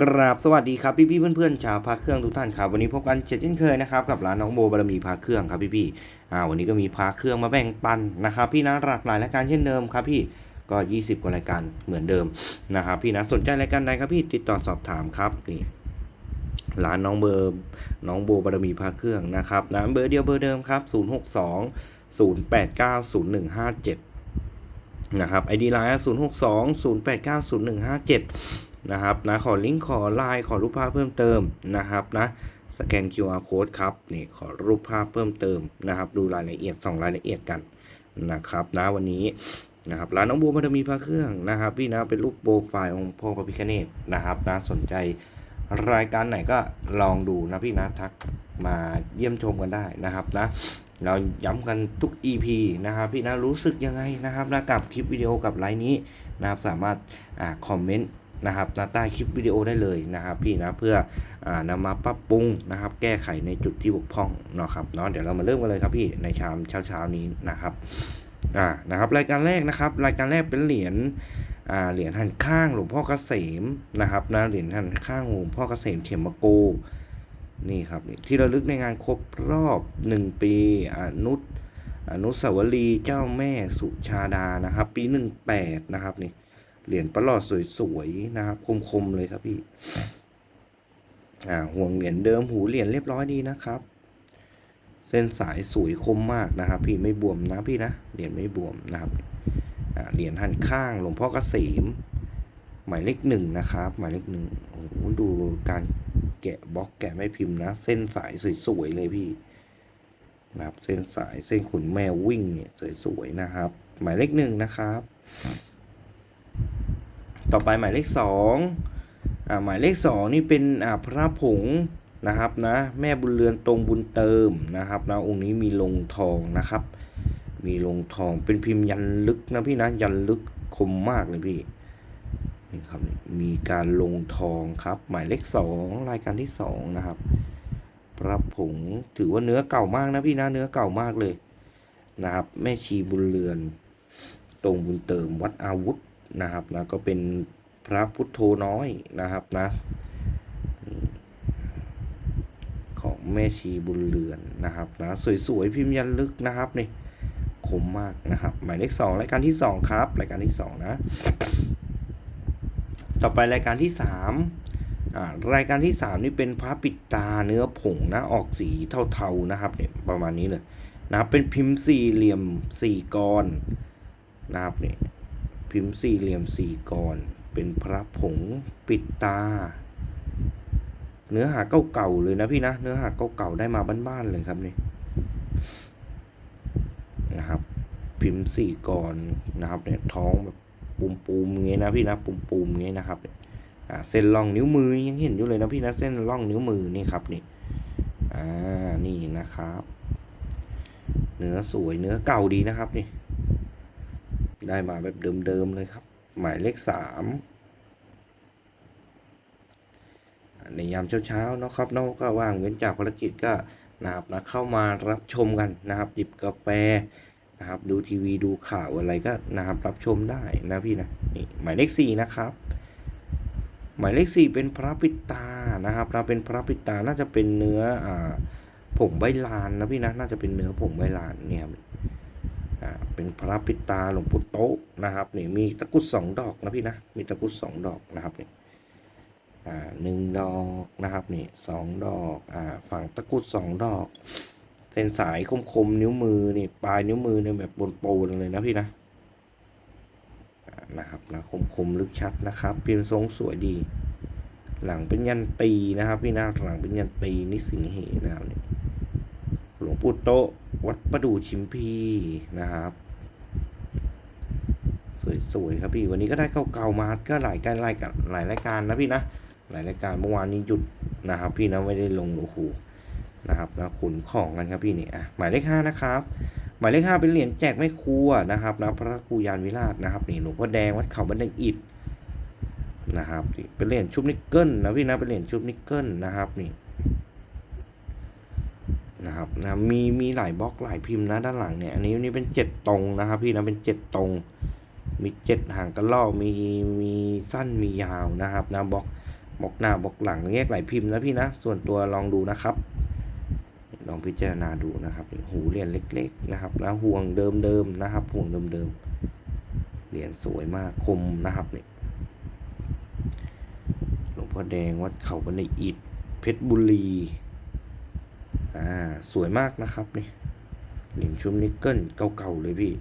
กราบสวัสดีครับพี่พี่เพื่อนๆชาวพาเครื่องทุกท่านครับวันนี้พบกันเช่นเคยนะครับกับร้านน้องโบบารมีพาเครื่องครับพี่พี่อ่าวันนี้ก็มีพาเครื่องมาแบ่งปันนะครับพี่นะหลากหลายรายการเช่นเดิมครับพี่ก็ 20 กว่ารายการเหมือนเดิมนะครับพี่นะสนใจรายการใดครับพี่ติดต่อสอบถามครับนี่ร้านน้องเบอร์น้องโบบารมีพาเครื่องนะครับนะเบอร์เดียวเบอร์เดิมครับ 062 089 0157นะครับไอดีไลน์ศูนย์หกสองศู นะครับนะขอลิงก์ขอไลน์ขอรูปภาพเพิ่มเติมนะครับนะสแกน QR code ครับนี่ขอรูปภาพเพิ่มเติมนะครับ ดูรายละเอียดส่องรายละเอียดกันนะครับนะวันนี้นะครับร้านน้องบูมันจะมีพระเครื่องนะครับ พี่นะเป็นรูปโปรไฟล์องค์พ่อพระพิฆเนศนะครับนะสนใจรายการไหนก็ลองดูนะพี่นะทักมาเยี่ยมชมกันได้นะครับนะเราย้ำกันทุก EP นะครับพี่นะรู้สึกยังไงนะครับนะกับคลิปวิดีโอกับไลน์นี้นะครับสามารถอ่าคอมเมนต์ นะครับนะใต้คลิปวิดีโอได้เลยนะครับพี่นะเพื่ออนำมาปรับปรุงนะครับ แก้ไขในจุดที่บกพร่องเนาะครับเนาะเดี๋ยวเรามาเริ่มกันเลยครับพี่ในชามเช้าเช้านี้นะครับอ่านะครับ รายการแรกนะครับ รายการแรกเป็นเหรียญอ่าเหรียญหันข้างหลวงพ่อเกษมนะครับนะเหรียญหันข้างหลวงพ่อเกษมเขมโกนี่ครับนี่ที่ระลึกในงานครบรอบหนึ่งปีอนุอนุสาวรีย์เจ้าแม่สุชาดานะครับ ปีหนึ่งแปดนะครับนี่ เหรียญประหลอดสวยๆนะครับ คมๆเลยครับพี่ อ่าห่วงเหรียญเดิมหูเหรียญเรียบร้อยดีนะครับ เส้นสายสวยคมมากนะครับ พี่ไม่บวมนะพี่นะเหรียญไม่บวมนะครับอ่าเหรียญหันข้างหลวงพ่อเกษมหมายเลขหนึ่งนะครับ หมายเลขหนึ่งโอ้โหดูการแกะบล็อกแกะไม่พิมพ์นะ เส้นสายสวยๆเลยพี่นะครับเส้นสายเส้นขนแมววิ่งเนี่ยสวยๆนะครับ หมายเลขหนึ่งนะครับ ต่อไปหมายเลขสองอ่าหมายเลขสองนี่เป็นอ่าพระผงนะครับนะแม่บุญเรือนตรงบุญเติมนะครับนะองค์นี้มีลงทองนะครับ มีลงทองเป็นพิมพ์ยันลึกนะพี่นะยันลึกคมมากเลยพี่นี่ครับมีการลงทองครับ หมายเลขสองรายการที่สองนะครับพระผงถือว่าเนื้อเก่ามากนะพี่นะเนื้อเก่ามากเลยนะครับ แม่ชีบุญเรือน ตรงบุญเติมวัดอาวุธ นะครับนะก็เป็นพระพุทโธน้อยนะครับนะของแม่ชีบุญเรือนนะครับนะสวยๆพิมพ์ยันลึกนะครับนี่คมมากนะครับ หมายเลขสองรายการที่สองครับ รายการที่สองนะต่อไปรายการที่สามอ่ารายการที่สามนี่เป็นพระปิดตาเนื้อผงนะออกสีเทาๆนะครับเนี่ยประมาณนี้เลยนะครับเป็นพิมพ์สี่เหลี่ยมสี่กรนะครับเนี่ย พิมพ์สี่เหลี่ยมสี่กรเป็นพระผงปิดตา เนื้อหาเก่าๆเลยนะพี่นะ เนื้อหาเก่าๆได้มาบ้านๆเลยครับนี่นะครับ พิมพ์สี่กรนะครับเนี่ยท้องแบบปูมปูมๆอย่างเงี้ยนะพี่นะปูมปูมๆอย่างเงี้ยนะครับอ่าเส้นร่องนิ้วมือยังเห็นอยู่เลยนะพี่นะเส้นร่องนิ้วมือนี่ครับนี่อ่านี่นะครับ เนื้อสวยเนื้อเก่าดีนะครับนี่ ได้มาแบบเดิมๆเลยครับ หมายเลขสามในยามเช้าๆนะครับนาะก็ว่างเว้นจากภารกิจก็นะครับนะเข้ามารับชมกันนะครับหยิบกาแฟนะครับ ดูทีวีดูข่าวอะไรก็นะครับรับชมได้นะพี่นะนี่หมายเลขสี่นะครับ หมายเลขสี่เป็นพระปิตานะครับเราเป็นพระปิตาน่าจะเป็นเนื้ออ่าผงใบลานนะพี่นะน่าจะเป็นเนื้อผงใบลานเนี่ย เป็นพระปิตาหลวงปู่โต๊ะนะครับนี่มีตะกุดสองดอกนะพี่นะมีตะกุดสองดอกนะครับนี่อ่าหนึ่งดอกนะครับนี่สองดอกอ่าฝั่งตะกุดสองดอก เส้นสายคมๆนิ้วมือนี่ปลายนิ้วมือเนี่ยแบบปนๆเลยนะพี่นะนะครับนะคมๆลึกชัดนะครับพิมพ์ทรงสวยดี หลังเป็นยันตีนะครับ พี่นะหลังเป็นยันตีนิสิงเหนะครับหลวงปู่โตวัดประดู่ชิมพีนะครับ สวยๆครับพี่วันนี้ก็ได้เก่าๆมาก็หลายการหลายกันหลายรายการนะพี่นะหลายรายการเมื่อวานนี้หยุดนะครับ พี่นะไม่ได้ลงโอ้โหนะครับนะขุนของกันครับพี่นี่อะหมายเลขห้านะครับ หมายเลขห้าเป็นเหรียญแจกไม่ครัวนะครับนะพระครูยานวิราชนะครับนี่หลวงพ่อแดงวัดเขาบันไดอิฐนะครับนี่เป็นเหรียญชุบนิกเกิลนะพี่นะเป็นเหรียญชุบนิกเกิลนะครับนี่นะครับนะมีมีหลายบล็อกหลายพิมพ์นะด้านหลังเนี่ยอันนี้อันนี้เป็นเจ็ดตรงนะครับ พี่นะเป็นเจ็ดตรง มีเจ็ดหางกระรอกมีมีสั้นมียาวนะครับนะบล็อกบล็อกหน้าบล็อกหลังแยกหลายพิมพ์นะพี่นะส่วนตัวลองดูนะครับลองพิจารณาดูนะครับหูเหรียญเล็ก ๆ นะครับแล้วห่วงเดิมๆนะครับห่วงเดิมๆเหรียญสวยมากคมนะครับเนี่ยหลวงพ่อแดงวัดเขาบันไดอิฐเพชรบุรีอ่าสวยมากนะครับนี่เหรียญชุมนิกเกิลเก่าๆเลยพี่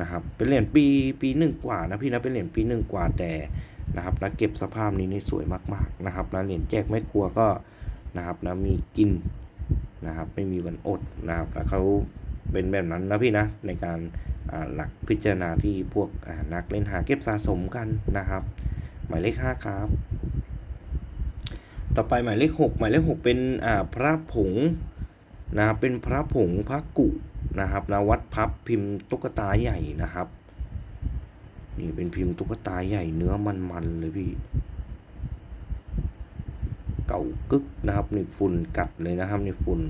นะครับเป็นเหรียญปีปีหนึ่งกว่านะพี่นะเป็นเหรียญปีหนึ่งกว่าแต่นะครับแล้วเก็บสภาพนี้นี่สวยมากๆนะครับแล้วเหรียญแจกไม่ครัวก็นะครับนะมีกินนะครับไม่มีวันอดนะครับแล้วเขาเป็นแบบนั้นนะพี่นะในการหลักพิจารณาที่พวกนักเล่นหาเก็บสะสมกันนะครับ หมายเลขห้าครับ ต่อไปหมายเลขหกหมายเลขหกเป็นพระผงนะครับเป็นพระผงพระกุ นะครับนะวัดพับพิมพ์ตุ๊กตาใหญ่นะครับ นี่เป็นพิมพ์ตุ๊กตาใหญ่เนื้อมันๆเลยพี่ เก่ากึกนะครับนี่ฝุ่นกัดเลยนะครับนี่ฝุ่น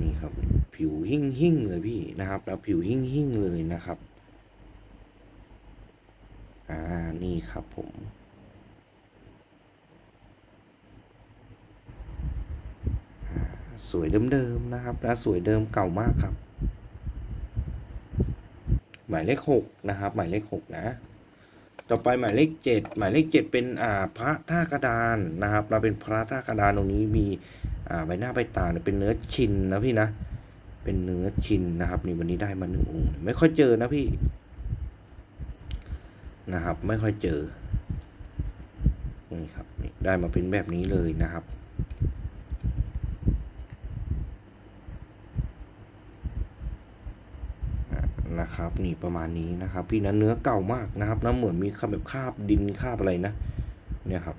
นี่ครับผิวหิ่งหิ่งเลยพี่นะครับ แล้วผิวหิ่งหิ่งเลยนะครับ อ่านี่ครับผมอ่า สวยเดิมๆนะครับ แล้วสวยเดิมเก่ามากครับ หมายเลขหกนะครับ หมายเลขหกนะ ต่อไปหมายเลขเจ็ดหมายเลขเจ็ดเป็นอ่าพระท่ากระดานนะครับ เราเป็นพระท่ากระดานตรงนี้มีอ่าใบหน้าใบตาเนี่ยเป็นเนื้อชินนะพี่นะเป็นเนื้อชินนะครับนี่วันนี้ได้มาหนึ่งองค์ไม่ค่อยเจอนะพี่นะครับ ไม่ค่อยเจอนี่ครับได้มาเป็นแบบนี้เลยนะครับ นะครับนี่ประมาณนี้นะครับ พี่นะเนื้อเก่ามากนะครับแล้วเหมือนมีคาแบบคาบดินคาบอะไรนะ เนี่ยครับ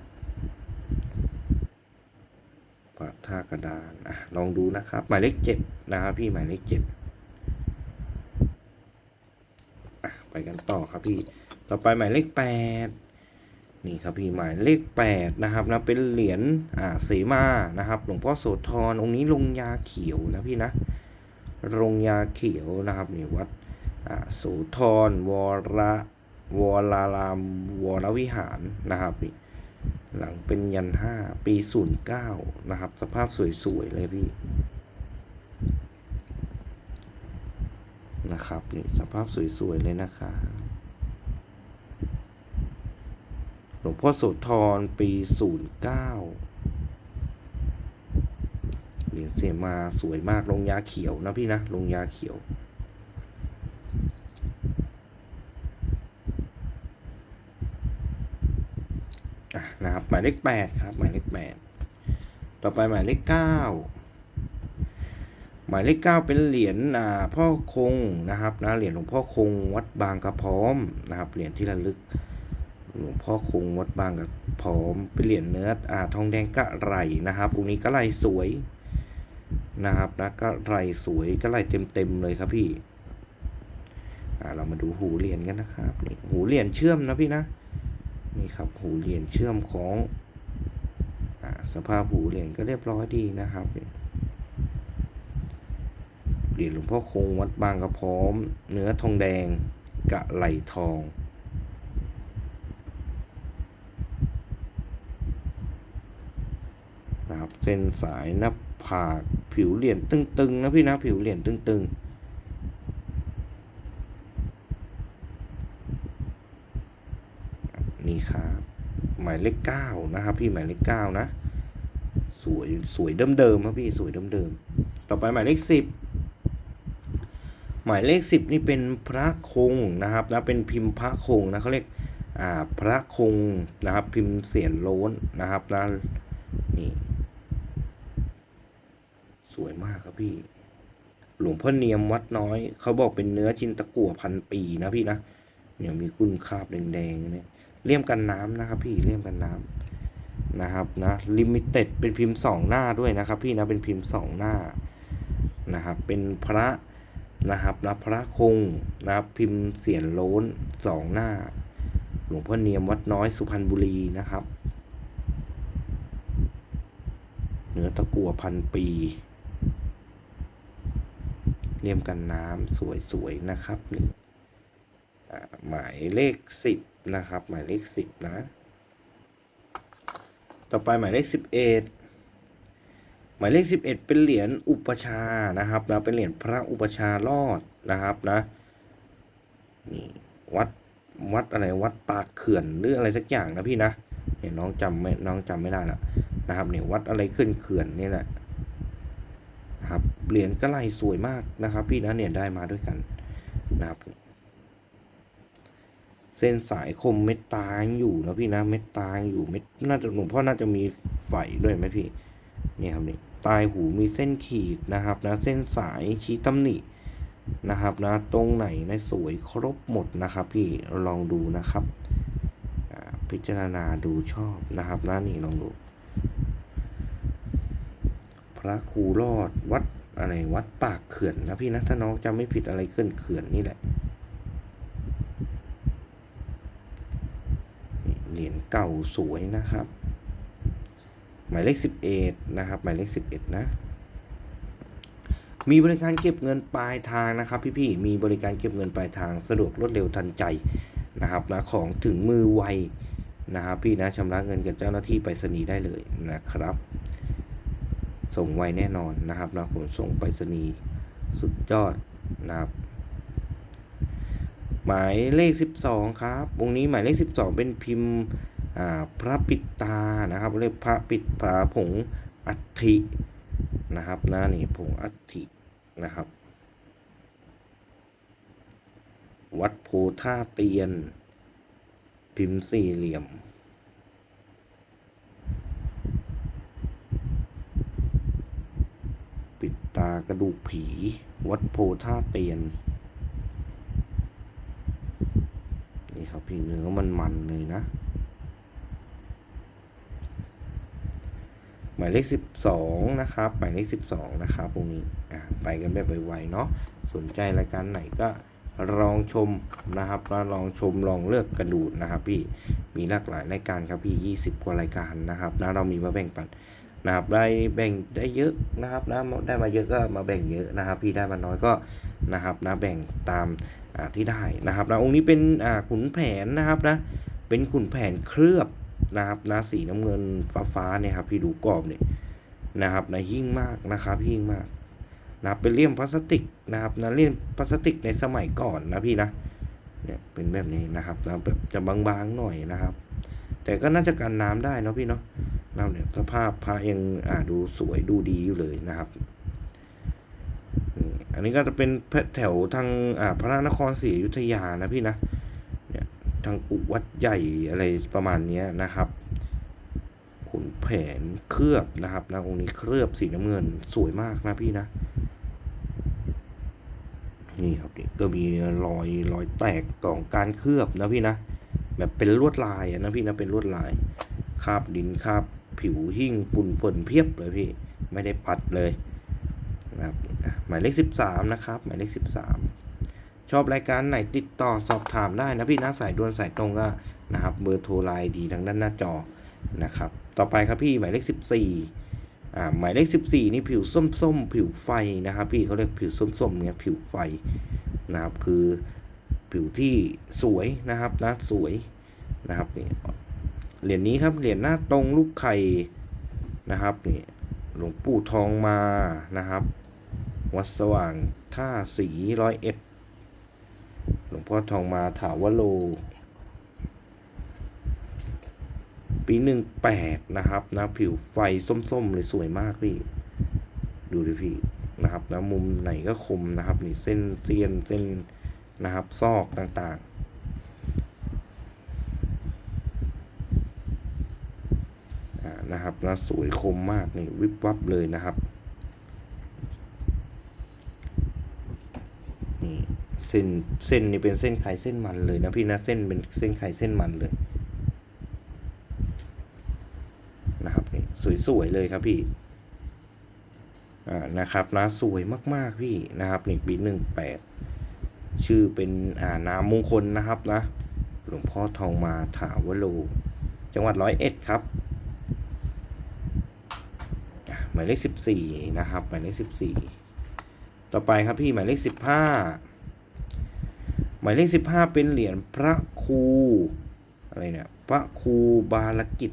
ปะท่ากระดานอะลองดูนะครับ หมายเลขเจ็ดนะครับพี่หมายเลขเจ็ดไปกันต่อครับพี่ ต่อไปหมายเลขแปดนี่ครับพี่หมายเลขแปดนะครับนะเป็นเหรียญอ่าเสมานะครับหลวงพ่อโสธรองค์นี้ลงยาเขียวนะพี่นะลงยาเขียวนะครับนี่วัด สุธรวรวราราม วรวิหารนะครับ หลังเป็นยันห้าปีศูนย์เก้านะครับ สภาพสวยๆเลยพี่นะครับนี่สภาพสวยๆเลยนะครับหลวงพ่อโสธรปีศูนย์เก้าเหรียญเสียมาสวยมากลงยาเขียวนะพี่นะลงยาเขียว นะครับหมายเลขแปดครับหมายเลขแปดต่อไปหมายเลขเก้าหมายเลขเก้าเป็นเหรียญพ่อคงนะครับนะเหรียญหลวงพ่อคงวัดบางกระพร้อมนะครับเหรียญที่ระลึกหลวงพ่อคงวัดบางกระพร้อมเป็นเหรียญเนื้ออ่าทองแดงกะไหรนะครับองค์นี้กะไหรสวยนะครับนะกะไหรสวยกะไหรเต็มๆเลยครับพี่ เรามาดูหูเหรียญกันนะครับนี่หูเหรียญเชื่อมนะพี่นะนี่ครับหูเหรียญเชื่อมของอสภาพหูเหรียญก็เรียบร้อยดีนะครับเหรียญหลวงพ่อคงวัดบางกระพร้อม เนื้อทองแดงกะไหลทองนะครับเส้นสายหน้าผากผิวเหรียญตึงๆนะพี่นะผิวเหรียญตึงๆ นี่ครับหมายเลขเก้านะครับ พี่หมายเลขเก้านะ สวยสวยเดิมๆครับพี่สวยเดิมๆต่อไปหมายเลขสิบหมายเลขสิบนี่เป็นพระคงนะครับนะเป็นพิมพ์พระคงนะเขาเรียกอ่าพระคงนะครับ พิมพ์เสียนโล้นนะครับนะนี่สวยมากครับพี่ หลวงพ่อเนียมวัดน้อย เขาบอกเป็นเนื้อจินตะกั่วพันปีนะพี่นะเนี่ยมีคุณคาบแดงๆเนี่ย เลี่ยมกันน้ำนะครับ พี่เลี่ยมกันน้ำนะครับนะลิมิเต็ดเป็นพิมพ์สองหน้าด้วยนะครับ พี่นะเป็นพิมพ์สองหน้านะครับเป็นพระนะครับนะพระคงนะครับพิมพ์เสียนโล้นสองหน้า หลวงพ่อเนียมวัดน้อยสุพรรณบุรีนะครับเนื้อตะกั่วพันปีเลี่ยมกันน้ำสวยๆนะครับนี่หมายเลขสิบ นะครับ หมายเลขสิบนะ ต่อไปหมายเลขสิบเอ็ดหมายเลขสิบเอ็ดเป็นเหรียญอุปชานะครับนะเป็นเหรียญพระอุปชารอดนะครับนะนี่วัดวัดอะไรวัดปากเขื่อนหรืออะไรสักอย่างนะพี่นะเนี่ยน้องจำไม่น้องจำไม่ได้ละนะครับเนี่ยวัดอะไรขึ้นเขื่อนนี่แหละนะครับเหรียญกระไหลสวยมากนะครับ พี่นะเนี่ยได้มาด้วยกันนะครับ เส้นสายคมเม็ดตางอยู่นะพี่นะเม็ดตางอยู่เม็ดน่าจะหลวงพ่อน่าจะมีไฝด้วยไหมพี่นี่ครับนี่ปลายหูมีเส้นขีดนะครับนะเส้นสายชี้ตำหนินะครับนะตรงไหนในสวยครบหมดนะครับ พี่ลองดูนะครับอ่าพิจารณาดูชอบนะครับนะนี่ลองดู พระครูรอดวัดอะไรวัดปากเขื่อนนะพี่นะถ้าน้องจำไม่ผิดอะไรเขื่อนเขื่อนนี่แหละ เหรียญเก่าสวยนะครับ หมายเลขสิบเอ็ดนะครับ หมายเลขสิบเอ็ดนะมีบริการเก็บเงินปลายทางนะครับพี่ๆ มีบริการเก็บเงินปลายทางสะดวกรวดเร็วทันใจนะครับนะของถึงมือไวนะครับพี่นะชำระเงินกับเจ้าหน้าที่ไปรษณีย์ได้เลยนะครับ ส่งไวแน่นอนนะครับนะขนส่งไปรษณีย์สุดยอดนะครับ หมายเลข 12 ครับวงนี้หมายเลข 12 เป็นพิมพ์พระปิดตานะครับเรียกพระปิดผาผงอัฐินะครับนะนี่ผงอัฐินะครับ วัดโพท่าเตียน พิมพ์สี่เหลี่ยมปิดตากระดูกผี วัดโพท่าเตียน นี่ครับพี่เนื้อมันมันเลยนะ หมายเลขสิบสองนะครับ หมายเลขสิบสองนะครับตรงนี้อ่าไปกันแบบไวๆเนาะสนใจรายการไหนก็ลองชมนะครับแล้วลองชมลองเลือกกระดูดนะครับ พี่มีหลากหลายรายการครับพี่ 20 กว่ารายการนะครับนะเรามีมาแบ่งปันนะครับได้แบ่งได้เยอะนะครับนะได้มาเยอะก็มาแบ่งเยอะนะครับ พี่ได้มาน้อยก็นะครับนะแบ่งตาม ที่ได้นะครับนะองค์นี้เป็นขุนแผนนะครับนะเป็นขุนแผนเคลือบนะครับนะสีน้ำเงินฟ้าฟ้าๆเนี่ยครับพี่ดูกรอบเนี่ยนะครับนะยิ่งมากนะครับยิ่งมากนะเป็นเลี่ยมพลาสติกนะครับนะเลี่ยมพลาสติกในสมัยก่อนนะพี่นะเนี่ยเป็นแบบนี้นะครับนะแบบจะบางๆหน่อยนะครับ แต่ก็น่าจะกันน้ำได้เนาะพี่เนาะเราเนี่ยสภาพพระยังอ่าดูสวยดูดีอยู่เลยนะครับ อันนี้ก็จะเป็นแถวทางอ่าพระนครศรีอยุธยานะพี่นะเนี่ยทางอุวัดใหญ่อะไรประมาณเนี้ยนะครับขุนแผนเคลือบนะครับนะองค์นี้เคลือบสีน้ำเงินสวยมากนะพี่นะ นี่ครับนี่ก็มีรอยรอยแตกของการเคลือบนะพี่นะแบบเป็นลวดลายนะพี่นะเป็นลวดลายคราบดินคราบผิวหิ้งฝุ่นฝนเพียบเลยพี่ ไม่ได้ปัดเลยนะครับ หมายเลขสิบสามนะครับ หมายเลขสิบสามชอบรายการไหนติดต่อสอบถามได้นะพี่นะสายด่วนสายตรงก็นะครับเบอร์โทรไลน์ดีทางด้านหน้าจอนะครับ ต่อไปครับพี่หมายเลขสิบสี่อ่าหมายเลขสิบสี่นี่ผิวส้มๆ ผิวไฟนะครับ พี่เขาเรียกผิวส้มๆเนี่ยผิวไฟนะครับคือผิวที่สวยนะครับนะสวยนะครับนี่เหรียญนี้ครับเหรียญหน้าตรงลูกไข่นะครับนี่หลวงปู่ทองมานะครับ วัดสว่างท่าสีร้อยเอ็ดหลวงพ่อทองมาถาวโล ปีหนึ่งแปดนะครับนะผิวไฟส้มๆเลยสวยมากพี่ ดูดิพี่นะครับนะมุมไหนก็คมนะครับนี่เส้นเซียนเส้นนะครับซอกต่างๆอ่านะครับนะสวยคมมากนี่วิบวับเลยนะครับ นี่ เส้นเส้นนี่เป็นเส้นไขเส้นมันเลยนะพี่นะเส้นเป็นเส้นไขเส้นมันเลยนะครับนี่สวยๆเลยครับพี่อ่านะครับนะสวยมากๆพี่นะครับนี่ปีหนึ่งแปดชื่อเป็นอ่านามมงคลนะครับนะหลวงพ่อทองมาถาวโลจังหวัดร้อยเอ็ดครับหมายเลขสิบสี่นะครับหมายเลขสิบสี่ต่อไปครับพี่หมายเลขสิบห้า หมายเลขสิบห้าเป็นเหรียญพระครูอะไรเนี่ยพระครูบาลกิจ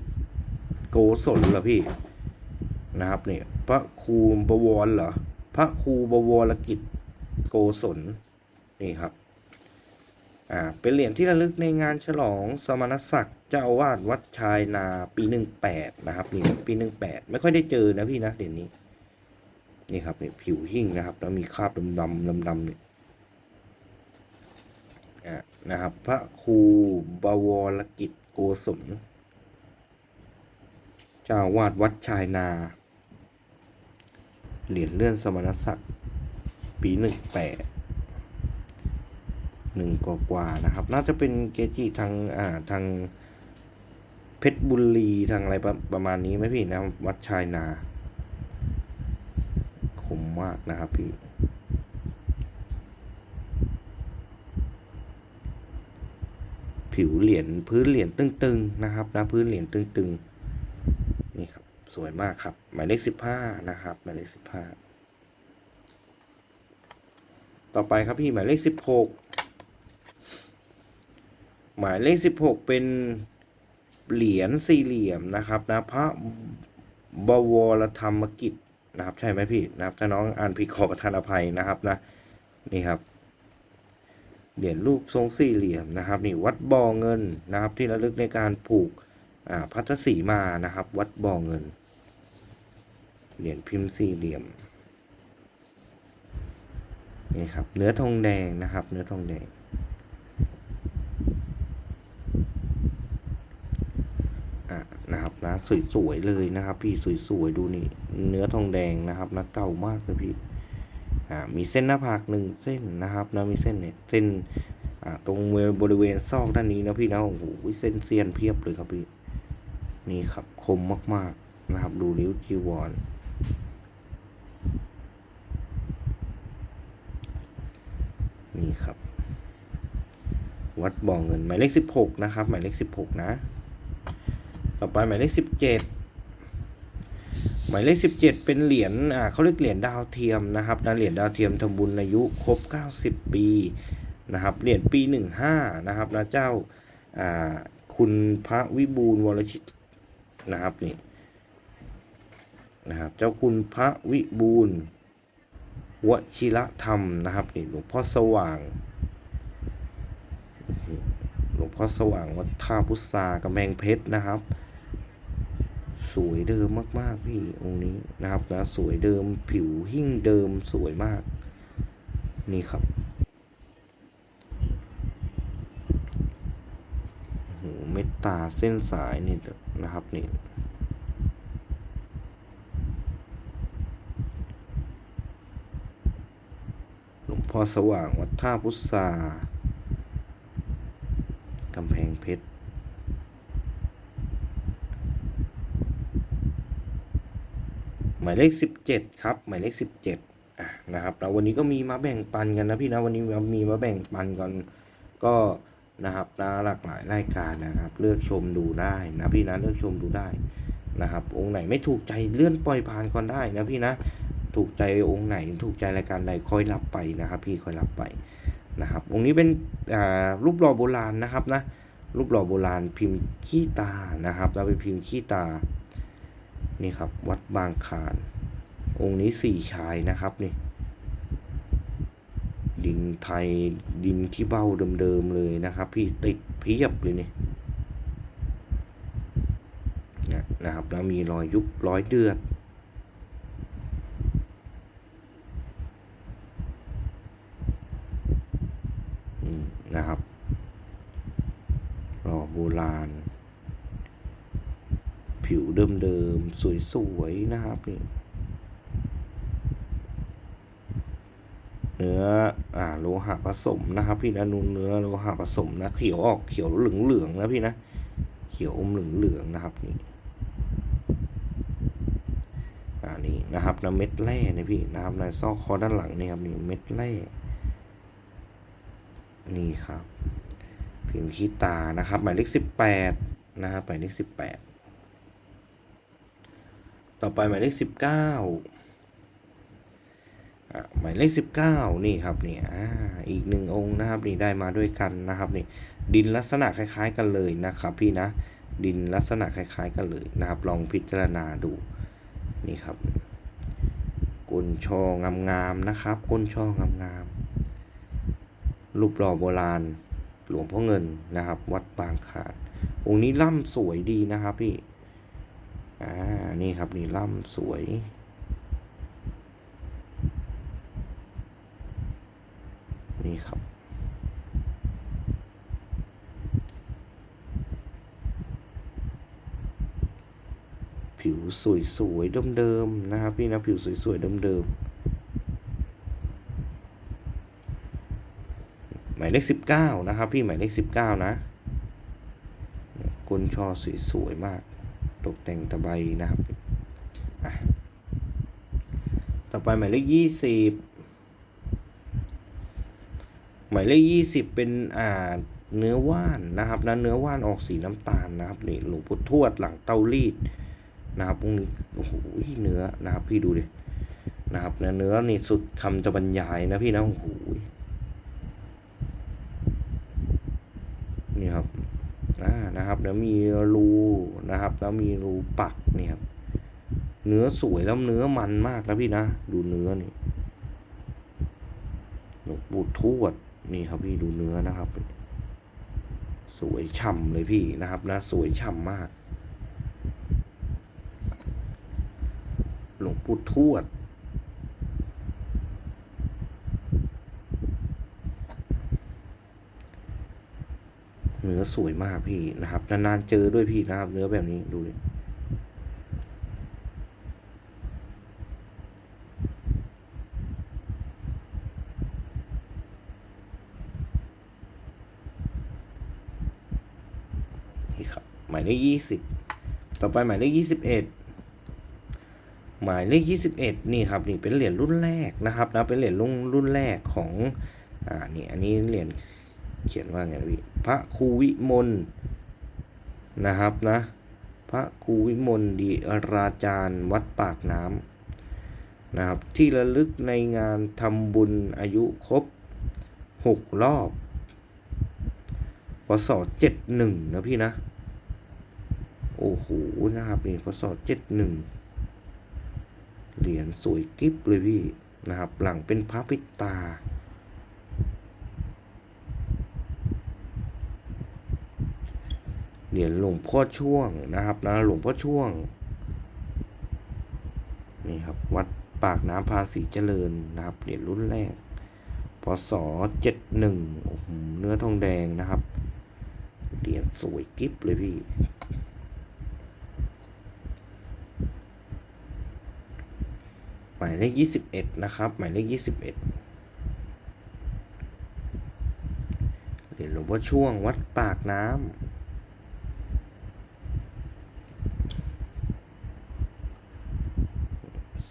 โกศลเหรอพี่นะครับเนี่ยพระครูบวรเหรอพระครูบวรกิจโกศลนี่ครับอ่าเป็นเหรียญที่ระลึกในงานฉลองสมณศักดิ์เจ้าอาวาสวัดชายนาปีหนึ่งแปดนะครับนี่ปีหนึ่งแปดไม่ค่อยได้เจอนะพี่นะเหรียญนี้นี่ครับเนี่ยผิวหิ่งนะครับแล้วมีคราบดำดำดำดำๆเนี่ย นะครับ พระครูบวรกิจโกศลเจ้าวาดวัดชายนา เหรียญเลื่อนสมณศักดิ์ปีหนึ่งแปดหนึ่งกว่าๆนะครับ น่าจะเป็นเกจิทางอ่าทางเพชรบุรีทางอะไรประประมาณนี้ไหมพี่นะวัดชายนาคมมากนะครับพี่ ผิวเหรียญพื้นเหรียญตึงๆนะครับนะพื้นเหรียญตึงๆนี่ครับสวยมากครับ หมายเลขสิบห้านะครับ หมายเลขสิบห้าต่อไปครับพี่หมายเลขสิบหกหมายเลขสิบหกเป็นเหรียญสี่เหลี่ยมนะครับนะพระบวรธรรมกิจนะครับ ใช่ไหมพี่นะครับถ้าน้องอ่านผิดขอประทานอภัยนะครับนะนี่ครับ เหรียญรูปทรงสี่เหลี่ยมนะครับนี่วัดบ่อเงินนะครับ ที่ระลึกในการผูกพัทสีมานะครับ วัดบ่อเงิน เหรียญพิมพ์สี่เหลี่ยมนี่ครับเนื้อทองแดงนะครับ เนื้อทองแดง อะนะครับนะสวยๆเลยนะครับ พี่สวยๆดูนี่เนื้อทองแดงนะครับนะเก่ามากเลยพี่ มีเส้นหน้าผากหนึ่งเส้นนะครับนะมีเส้นเนี่ยเส้นตรงบริเวณซอกด้านนี้นะพี่นะโอ้โหเส้นเซียนเพียบเลยครับพี่นี่ครับคมมากๆนะครับ ดูริ้วจีวรนี่ครับ วัดบ่อเงินหมายเลขสิบหกนะครับ หมายเลขสิบหกนะ ต่อไปหมายเลขสิบเจ็ด หมายเลขสิบเจ็ดเป็นเหรียญอ่าเขาเรียกเหรียญดาวเทียมนะครับนะเหรียญดาวเทียมทำบุญอายุครบเก้าสิบปีนะครับเหรียญปีหนึ่งห้านะครับนะเจ้าอ่าคุณพระวิบูลวรชิตนะครับนี่นะครับเจ้าคุณพระวิบูลวชิระธรรมนะครับนี่หลวงพ่อสว่าง หลวงพ่อสว่างวัดท่าพุทธากำแพงเพชรนะครับ สวยเดิมมาก ๆ พี่องค์นี้นะครับนะสวยเดิมผิวหิ่งเดิมสวยมาก นี่ครับโอ้โหเม็ดตาเส้นสายนี่นะครับนี่หลวงพ่อสว่างวัดท่าพุทธากำแพงเพชร มายเลขสิบเจ็ดครับ หมายเลขสิบเจ็ดอะนะครับแล้ววันนี้ก็มีมาแบ่งปันกันนะพี่นะวันนี้มีมาแบ่งปันกันก็นะครับนะหลากหลายรายการนะครับ เลือกชมดูได้นะพี่นะเลือกชมดูได้นะครับ องค์ไหนไม่ถูกใจเลื่อนปล่อยผ่านก่อนได้นะพี่นะถูกใจองค์ไหนถูกใจรายการใดค่อยรับไปนะครับ พี่ค่อยรับไปนะครับ องค์นี้เป็นรูปหล่อโบราณนะครับนะรูปหล่อโบราณพิมพ์ขี้ตานะครับแล้วเป็นพิมพ์ขี้ตา นี่ครับวัดบางขาน องค์นี้สี่ชายนะครับนี่ ดินไทยดินขี้เบ้าเดิมๆเลยนะครับ พี่ติดเพียบเลยนี่นะครับแล้วมีรอยยุบรอยเดือดนี่นะครับหล่อโบราณ ผิวเดิมๆ สวยๆ นะครับนี่เนื้ออ่าโลหะผสมนะครับ พี่นะนูนเนื้อโลหะผสมนะ เขียวออกเขียวเหลืองๆนะพี่นะ เขียวอมเหลืองๆนะครับนี่อ่านี่นะครับนะเม็ดแร่นี่ยพี่นะครับในซอกคอด้านหลังนี่ครับนี่เม็ดแร่นี่ครับ พิมพ์ขี้ตานะครับ หมายเลขสิบแปดนะครับหมายเลขสิบแปด ต่อไปหมายเลขสิบเก้าหมายเลขสิบเก้านี่ครับนี่อ่าอีกหนึ่งองค์นะครับนี่ได้มาด้วยกันนะครับนี่ดินลักษณะคล้ายๆ กันเลยนะครับ พี่นะดินลักษณะคล้าย ๆ กันเลยนะครับ ลองพิจารณาดูนี่ครับก้นช่องงามๆนะครับก้นช่องามๆรูปหล่อโบราณ หลวงพ่อเงินนะครับ วัดบางขาดองค์นี้ล่ำสวยดีนะครับพี่ อ่า นี่ครับ นี่ล่ำสวย นี่ครับผิวสวยๆเดิมๆนะครับ พี่นะผิวสวยๆเดิมๆหมายเลขสิบเก้านะครับ พี่หมายเลขสิบเก้านะกุนชอสวยๆมาก ตกแต่งตะไบนะครับอะต่อไปหมายเลขยี่สิบหมายเลขยี่สิบเป็นอ่าเนื้อว่านนะครับนะเนื้อว่านออกสีน้ำตาลนะครับนี่หลวงปู่ทวดหลังเตารีดนะครับพวกนี้โอ้โหเนื้อนะครับพี่ดูดินะครับเนื้อเนื้อนี่สุดคำจะบรรยายนะพี่นะโอ้โหนี่ครับอ่า นะครับ แล้วมีรูนะครับ แล้วมีรูปักเนี่ยครับเนื้อสวยแล้วเนื้อมันมากนะพี่นะ ดูเนื้อนี่หลวงปู่ทวดนี่ครับพี่ดูเนื้อนะครับ สวยฉ่ำเลยพี่นะครับนะ สวยฉ่ำมาก หลวงปู่ทวด เนื้อสวยมากพี่นะครับ นานๆเจอด้วยพี่นะครับ เนื้อแบบนี้ดูเลยนี่ครับ หมายเลขยี่สิบต่อไปหมายเลขยี่สิบเอ็ดหมายเลขยี่สิบเอ็ดนี่ครับนี่เป็นเหรียญรุ่นแรกนะครับนะเป็นเหรียญรุ่นรุ่นแรกของอ่านี่อันนี้เหรียญ เขียนว่าไงพี่พระครูวิมลนะครับนะ พระครูวิมลดีราจารย์วัดปากน้ำนะครับ ที่ระลึกในงานทำบุญอายุครบหกรอบพศเจ็ดหนึ่งนะพี่นะ โอ้โหนะครับนี่พศเจ็ดหนึ่งเหรียญสวยกิ๊บเลยพี่นะครับ หลังเป็นพระปิตา เหรียญหลวงพ่อช่วงนะครับนะหลวงพ่อช่วงนี่ครับวัดปากน้ำภาษีเจริญนะครับเหรียญรุ่นแรกพศเจ็ดหนึ่งโอ้โหเนื้อทองแดงนะครับเหรียญสวยกิ๊บเลยพี่หมายเลขยี่สิบเอ็ดนะครับหมายเลขยี่สิบเอ็ดเหรียญหลวงพ่อช่วงวัดปากน้ำ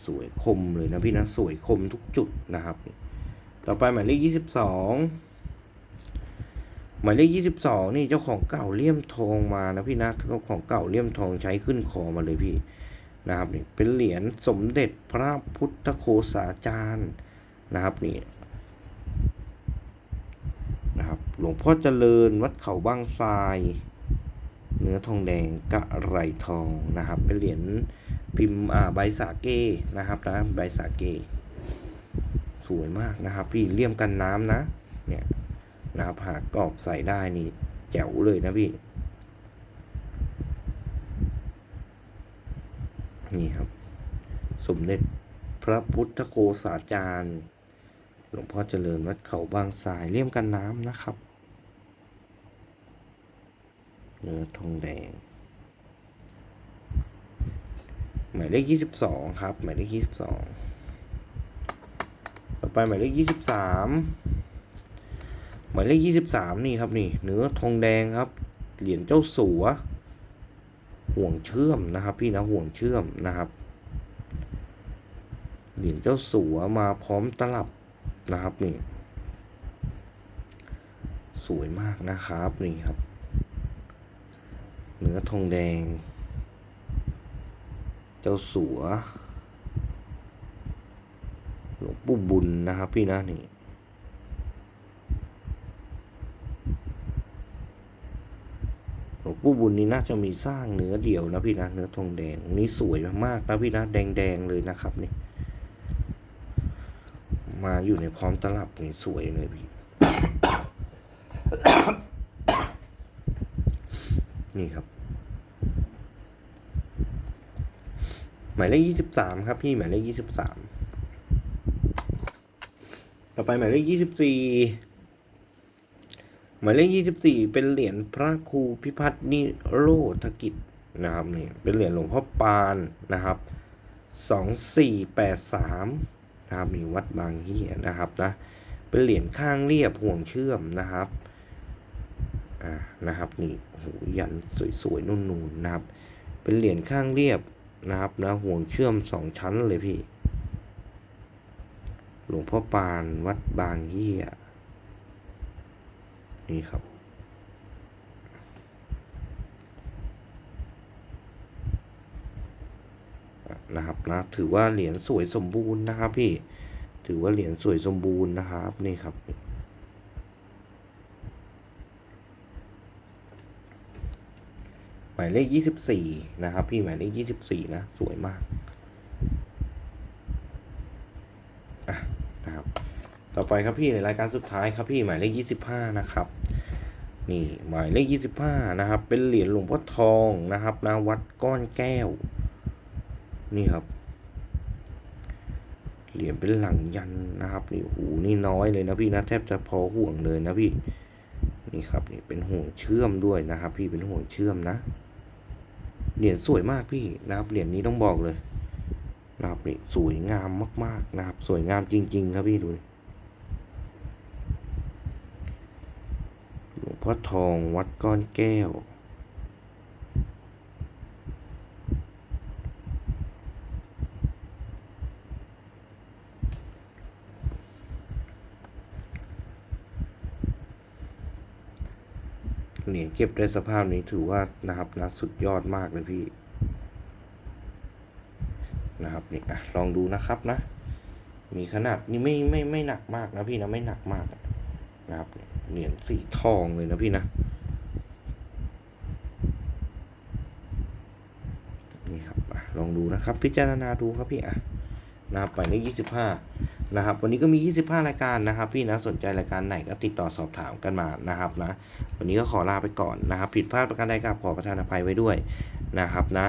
สวยคมเลยนะพี่นะ สวยคมทุกจุดนะครับ ต่อไปหมายเลขยี่สิบสองหมายเลขยี่สิบสองนี่เจ้าของเก่าเลี่ยมทองมานะพี่นะเจ้าของเก่าเลี่ยมทองใช้ขึ้นคอมาเลยพี่นะครับนี่เป็นเหรียญสมเด็จพระพุทธโคสาจารย์นะครับนี่นะครับหลวงพ่อเจริญวัดเขาบางทราย เนื้อทองแดงกะไรทองนะครับเป็นเหรียญ พิมพ์อ่าใบสาเกนะครับนะใบสาเกสวยมากนะครับพี่เลี่ยมกันน้ำนะเนี่ยนะครับหากกรอบใส่ได้นี่แจ๋วเลยนะพี่นี่ครับ สมเด็จพระพุทธโคสาจารย์ หลวงพ่อเจริญวัดเขาบางสายเลี่ยมกันน้ำนะครับ เนื้อทองแดง หมายเลขยี่สิบสองครับ หมายเลขยี่สิบสองต่อไปหมายเลขยี่สิบสามหมายเลขยี่สิบสามนี่ครับนี่ เนื้อทองแดงครับ เหรียญเจ้าสัว ห่วงเชื่อมนะครับ พี่นะห่วงเชื่อมนะครับ เหรียญเจ้าสัวมาพร้อมตลับนะครับนี่ สวยมากนะครับนี่ครับ เนื้อทองแดง จ้าสัว หลวงปู่บุญนะครับพี่นะนี่หลวงปู่บุญนี่น่าจะมีสร้างเนื้อเดียวนะพี่นะเนื้อทองแดงนี่สวยมากๆนะพี่นะแดงๆเลยนะครับนี่มาอยู่ในพร้อมตลับนี่สวยเลยพี่ นี่ครับ หมายเลขยี่สิบสามครับพี่หมายเลขยี่สิบสามต่อไปหมายเลขยี่สิบสี่หมายเลขยี่สิบสี่เป็นเหรียญพระครูพิพัฒนิโรธกิจนะครับนี่เป็นเหรียญหลวงพ่อปานนะครับสองสี่แปดสามนะครับมีวัดบางเฮียนะครับนะเป็นเหรียญข้างเรียบห่วงเชื่อมนะครับอ่านะครับนี่โหยันสวยๆนุ่นๆนะครับ เป็นเหรียญข้างเรียบ นะครับนะห่วงเชื่อมสองชั้นเลยพี่ หลวงพ่อปานวัดบางเยี่ยนี่ครับ นะครับนะถือว่าเหรียญสวยสมบูรณ์นะครับพี่ ถือว่าเหรียญสวยสมบูรณ์นะครับนี่ครับ หมายเลขยี่สิบสี่นะครับ พี่หมายเลขยี่สิบสี่นะ สวยมากอะนะครับต่อไปครับพี่ในรายการสุดท้ายครับพี่หมายเลขยี่สิบห้านะครับนี่หมายเลขยี่สิบห้านะครับ เป็นเหรียญหลวงพ่อทองนะครับนะวัดก้อนแก้ว นี่ครับเหรียญเป็นหลังยันนะครับนี่โอ้โหนี่น้อยเลยนะพี่นะแทบจะพอห่วงเลยนะพี่นี่ครับนี่เป็นห่วงเชื่อมด้วยนะครับ พี่เป็นห่วงเชื่อมนะ เหรียญสวยมากพี่นะครับเหรียญนี้ต้องบอกเลยนะครับนี่สวยงามมากๆนะครับ สวยงามจริง ๆ ครับพี่ดูดิหลวงพ่อทองวัดก้อนแก้ว เก็บได้สภาพนี้ถือว่านะครับนะสุดยอดมากเลยพี่ นะครับนี่อะลองดูนะครับนะ มีขนาดนี่ไม่ไม่ไม่หนักมากนะพี่นะไม่หนักมากนะครับเหรียญสีทองเลยนะพี่นะนี่ครับอะลองดูนะครับ พิจารณาดูครับพี่อะนะครับไปในยี่สิบห้า นะครับ วันนี้ก็มี 25 รายการนะครับ พี่นะสนใจรายการไหนก็ติดต่อสอบถามกันมานะครับนะ วันนี้ก็ขอลาไปก่อนนะครับ ผิดพลาดประการใดครับขอประทานอภัยไว้ด้วยนะครับนะ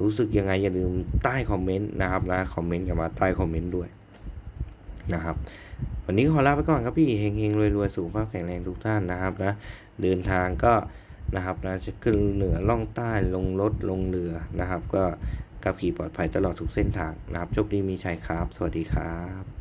รู้สึกยังไงอย่าลืมใต้คอมเมนต์นะครับนะคอมเมนต์กันมาใต้คอมเมนต์ด้วยนะครับ วันนี้ก็ขอลาไปก่อนครับพี่เฮงเฮงรวยรวยสุขภาพแข็งแรงทุกท่านนะครับนะเดินทางก็นะครับนะจะขึ้นเหนือล่องใต้ลงรถลงเรือนะครับ ก็ขับขี่ปลอดภัยตลอดทุกเส้นทางนะครับโชคดีมีชัยครับ สวัสดีครับ